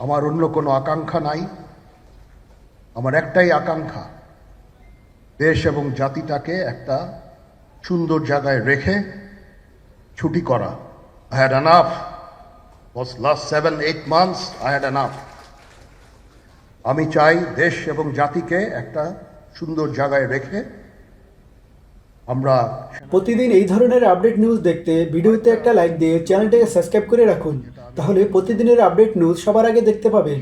আমার অন্য কোনো আকাঙ্ক্ষা নাই। আমার একটাই আকাঙ্ক্ষা, দেশ এবং জাতিটাকে একটা সুন্দর জায়গায় রেখে ছুটি করা। I had enough was last seven, eight months, I had enough. আমি চাই দেশ এবং জাতিকে একটা সুন্দর জায়গায় রেখে আমরা প্রতিদিন এই ধরনের আপডেট নিউজ দেখতে ভিডিওতে একটা লাইক দিয়ে চ্যানেলটাকে সাবস্ক্রাইব করে রাখুন। তাহলে প্রতিদিনের আপডেট নিউজ সবার আগে দেখতে পাবেন।